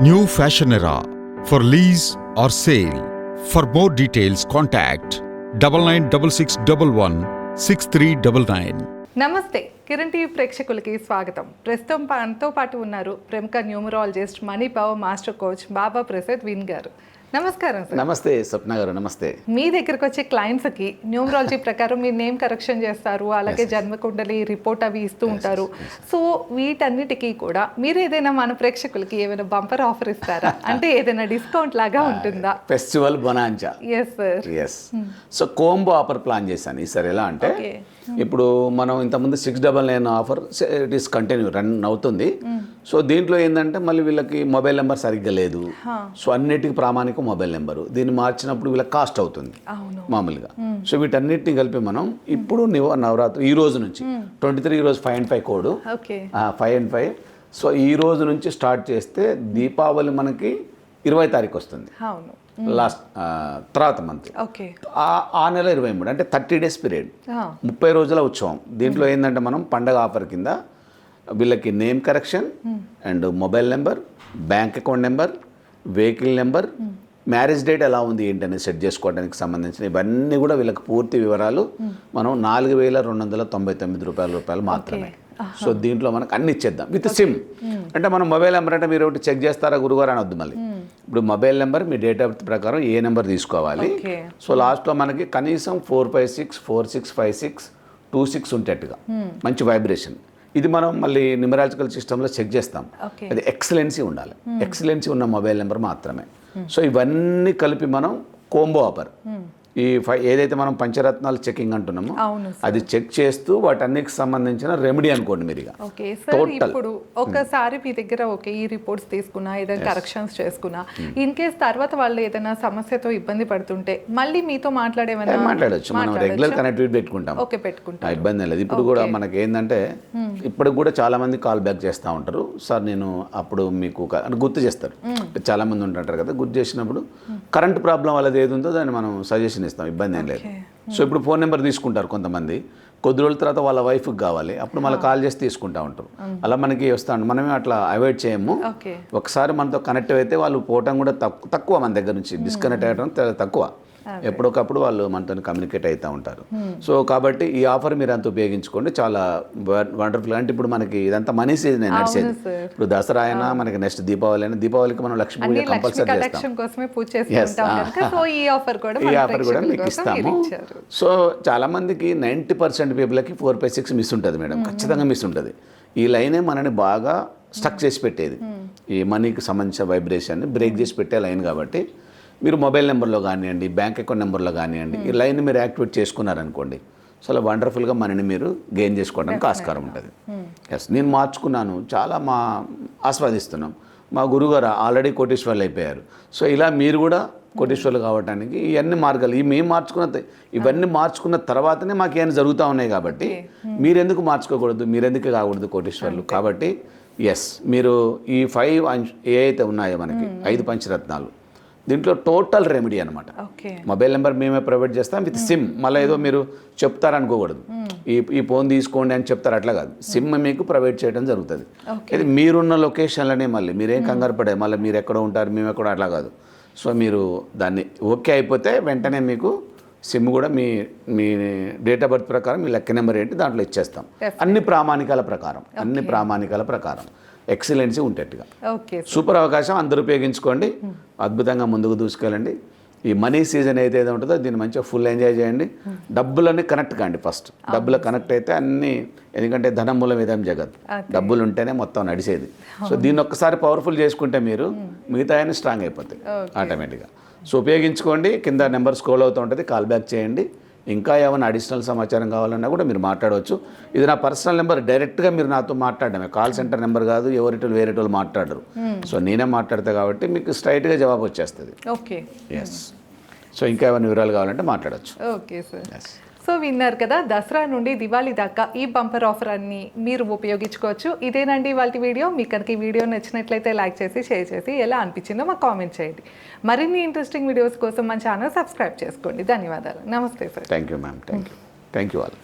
New Fashion Era. For lease or sale. For more details, contact double nine double Kiran TV ప్రేక్షకులకి స్వాగతం. ప్రస్తుతం మనతో పాటు ఉన్నారు ప్రముఖ న్యూమరాలజిస్ట్ మణిపావ్ మాస్టర్ కోచ్ బాబా ప్రసాద్ విన్ గారు. నమస్కారం సార్. నమస్తే స్వప్న గారు నమస్తే. మీ దగ్గరకు వచ్చే క్లయింట్స్కి న్యూమరాలజీ ప్రకారం మీరు నేమ్ కరెక్షన్ చేస్తారు అలాగే జన్మకుండలి రిపోర్ట్ అవి ఇస్తూ ఉంటారు. సో వీటన్నిటికీ కూడా మీరు ఏదైనా మన ప్రేక్షకులకి ఏమైనా బంపర్ ఆఫర్ ఇస్తారా? అంటే ఏదైనా డిస్కౌంట్ లాగా ఉంటుందా? Festival bonanza yes sir yes so combo offer plan చేశాను. ఈసారి ఎలా అంటే Okay. ఇప్పుడు మనం ఇంతకుముందు six double nine offer it is continue run అవుతుంది. సో దీంట్లో ఏంటంటే మళ్ళీ వీళ్ళకి మొబైల్ నెంబర్ సరిగ్గా లేదు. సో అన్నిటికీ ప్రామాణిక మొబైల్ నెంబరు దీన్ని మార్చినప్పుడు వీళ్ళకి కాస్ట్ అవుతుంది. మామూలుగా. సో వీటన్నిటిని కలిపి మనం ఇప్పుడు నివ నవరాత్రి ఈ రోజు నుంచి ట్వంటీ త్రీ ఈ రోజు five and five code five and five so ఈ రోజు నుంచి స్టార్ట్ చేస్తే దీపావళి మనకి ఇరవై తారీఖు వస్తుంది. అవును. లాస్ట్ తర్వాత మంత్ ఓకే ఆ- నెల ఇరవై మూడు అంటే థర్టీ డేస్ పీరియడ్. ముప్పై రోజుల ఉత్సవం. దీంట్లో ఏంటంటే మనం పండగ ఆఫర్ కింద వీళ్ళకి name correction and mobile number bank account number vehicle number marriage date ఎలా ఉంది ఏంటనేది సెట్ చేసుకోవడానికి సంబంధించిన ఇవన్నీ కూడా వీళ్ళకి పూర్తి వివరాలు మనం నాలుగు వేల రెండు వందల తొంభై తొమ్మిది రూపాయల రూపాయలు మాత్రమే. సో దీంట్లో మనకు అన్ని ఇచ్చేద్దాం. విత్ సిమ్ అంటే మనం మొబైల్ నెంబర్ అంటే మీరు ఒకటి చెక్ చేస్తారా గురుగారు అని వద్దు మళ్ళీ. ఇప్పుడు మొబైల్ నెంబర్ మీ డేట్ ఆఫ్ బర్త్ ప్రకారం ఏ నెంబర్ తీసుకోవాలి. సో లాస్ట్లో మనకి కనీసం four five six four six five six two six ఉండేట్టుగా. మంచి వైబ్రేషన్. ఇది మనం మళ్ళీ న్యూమరాలజికల్ సిస్టంలో చెక్ చేస్తాం. అది ఎక్సలెన్సీ ఉండాలి. ఎక్సలెన్సీ ఉన్న మొబైల్ నెంబర్ మాత్రమే. సో ఇవన్నీ కలిపి మనం కోంబో ఆఫర్ ఈ ఏదైతే మనం పంచరత్నాలు చెకింగ్ అంటున్నామో అవును అది చెక్ చేస్తూ వాటన్నికి సంబంధించిన రెమెడీ అనుకోండి మీరు ఓకే సార్. ఇప్పుడు ఒకసారి మీ దగ్గర ఓకే ఈ రిపోర్ట్స్ తీసుకున్నా ఏదైనా కరెక్షన్స్ చేసుకున్నా ఇన్ కేస్ తర్వాత వాళ్ళు ఏదైనా సమస్యతో ఇబ్బంది పడుతుంటే మళ్ళీ మీతో మాట్లాడేమన్నా మాట్లాడొచ్చు మనం రెగ్యులర్ కనెక్టివిటీ పెట్టుకుంటాం. ఓకే పెట్టుకుంటా ఇబ్బంది లేదు. ఇప్పుడు కూడా మనకి ఏంటంటే ఇప్పటికి కూడా చాలా మంది కాల్ బ్యాక్ చేస్తూ ఉంటారు. సార్ నేను అప్పుడు మీకు గుర్తు చేస్తారు. చాలా మంది ఉంటుంటారు కదా గుర్తు చేసినప్పుడు కరెంట్ ప్రాబ్లం వాళ్ళది ఏది ఉందో దాన్ని మనం సజెషన్ ఇస్తాం ఇబ్బంది ఏం లేదు. సో ఇప్పుడు ఫోన్ నెంబర్ తీసుకుంటారు కొంతమంది. కొద్ది రోజుల తర్వాత వాళ్ళ వైఫ్కి కావాలి. అప్పుడు మళ్ళీ కాల్ చేసి తీసుకుంటా ఉంటారు. అలా మనకి వస్తాను. మనమే అట్లా అవాయిడ్ చేయము. ఒకసారి మనతో కనెక్ట్ అయితే వాళ్ళు పోవటం కూడా తక్కు తక్కువ మన దగ్గర నుంచి. డిస్కనెక్ట్ అయ్యడం త- తక్కువ. ఎప్పటికప్పుడు వాళ్ళు మనతో కమ్యూనికేట్ అవుతూ ఉంటారు. సో కాబట్టి ఈ ఆఫర్ మీరు అంత ఉపయోగించుకోండి. చాలా వండర్ఫుల్ అంటే ఇప్పుడు మనకి ఇదంతా మనీ సీజన్ నడిచేది. ఇప్పుడు దసరా అయినా మనకి నెక్స్ట్ దీపావళి అయినా దీపావళికి మనం లక్ష్మీ పూజ కంపల్సరీ చేస్తాం. ఈ ఆఫర్ కూడా మీకు ఇస్తాము. సో చాలా మందికి నైంటీ పర్సెంట్ పీపుల్కి ఫోర్ బై సిక్స్ మిస్ ఉంటుంది మేడం. ఖచ్చితంగా మిస్ ఉంటుంది. ఈ లైనే మనని బాగా స్టక్ చేసి పెట్టేది. ఈ మనీకి సంబంధించిన వైబ్రేషన్ని బ్రేక్ చేసి పెట్టే లైన్ కాబట్టి మీరు మొబైల్ నెంబర్లో కానివ్వండి బ్యాంక్ అకౌంట్ నెంబర్లో కానివ్వండి ఈ లైన్ మీరు యాక్టివేట్ చేసుకున్నారనుకోండి చాలా వండర్ఫుల్గా మనని మీరు గెయిన్ చేసుకోవడానికి ఆస్కారం ఉంటుంది. ఎస్ నేను మార్చుకున్నాను చాలా మా ఆస్వాదిస్తున్నాం. మా గురుగారు ఆల్రెడీ కోటీశ్వర్లు అయిపోయారు. సో ఇలా మీరు కూడా కోటీశ్వర్లు కావడానికి ఇవన్నీ మార్గాలు ఈ మేము మార్చుకున్న ఇవన్నీ మార్చుకున్న తర్వాతనే మాకు ఏమైనా జరుగుతూ ఉన్నాయి కాబట్టి మీరెందుకు మార్చుకోకూడదు మీరెందుకు కాకూడదు కోటీశ్వర్లు? కాబట్టి ఎస్ మీరు ఈ ఫైవ్ ఏ అయితే ఉన్నాయో మనకి ఐదు పంచరత్నాలు. దీంట్లో టోటల్ రెమెడీ అనమాట మొబైల్ నెంబర్ మేమే ప్రొవైడ్ చేస్తాం విత్ సిమ్. మళ్ళీ ఏదో మీరు చెప్తారనుకోకూడదు. ఈ ఈ ఫోన్ తీసుకోండి అని చెప్తారు అట్లా కాదు. సిమ్ మీకు ప్రొవైడ్ చేయడం జరుగుతుంది. ఇది మీరున్న లొకేషన్లోనే మళ్ళీ. మీరేం కంగారు పడే మళ్ళీ మీరు ఎక్కడ ఉంటారు మేము ఎక్కడ అట్లా కాదు. సో మీరు దాన్ని ఓకే అయిపోతే వెంటనే మీకు సిమ్ కూడా మీ మీ డేట్ ఆఫ్ బర్త్ ప్రకారం మీ లెక్క నెంబర్ ఏంటి దాంట్లో ఇచ్చేస్తాం. అన్ని ప్రామాణికాల ప్రకారం. అన్ని ప్రామాణికాల ప్రకారం. Excellency ఉండేట్టుగా okay. సూపర్ అవకాశం అందరూ ఉపయోగించుకోండి. అద్భుతంగా ముందుకు దూసుకెళ్ళండి. ఈ మనీ సీజన్ ఏదైతే ఉంటుందో దీన్ని మంచిగా ఫుల్ ఎంజాయ్ చేయండి. డబ్బులన్నీ కనెక్ట్ కాండి ఫస్ట్. డబ్బులు కనెక్ట్ అయితే అన్నీ ఎందుకంటే ధనం మూలం ఇదం జగత్ డబ్బులు ఉంటేనే మొత్తం నడిచేది సో దీన్ని ఒక్కసారి పవర్ఫుల్ చేసుకుంటే మీరు మిగతా అన్ని స్ట్రాంగ్ అయిపోతాయి ఆటోమేటిక్గా. సో ఉపయోగించుకోండి. కింద నెంబర్ స్క్రోల్ అవుతూ ఉంటుంది. కాల్ బ్యాక్ చేయండి. ఇంకా ఏమైనా అడిషనల్ సమాచారం కావాలన్నా కూడా మీరు మాట్లాడవచ్చు. ఇది నా పర్సనల్ నెంబర్ డైరెక్ట్గా మీరు నాతో మాట్లాడడమే. కాల్ సెంటర్ నెంబర్ కాదు ఎవరిటోళ్ళు వేరేటోళ్ళు మాట్లాడరు. సో నేనే మాట్లాడతా కాబట్టి మీకు స్ట్రైట్గా జవాబు వచ్చేస్తుంది ఓకే ఎస్ సో ఇంకా ఏమైనా వివరాలు కావాలంటే మాట్లాడచ్చు. ఓకే సార్ సో విన్నారు కదా దసరా నుండి దివాళీ దాకా ఈ బంపర్ ఆఫర్ అన్ని మీరు ఉపయోగించుకోవచ్చు. ఇదేనండి వాళ్ళ వీడియో. మీకు కనుక ఈ వీడియో నచ్చినట్లయితే లైక్ చేసి షేర్ చేసి ఎలా అనిపించిందో మాకు కామెంట్ చేయండి. మరిన్ని ఇంట్రెస్టింగ్ వీడియోస్ కోసం మన ఛానల్ సబ్స్క్రైబ్ చేసుకోండి. ధన్యవాదాలు. నమస్తే sir. Thank you ma'am thank you thank you all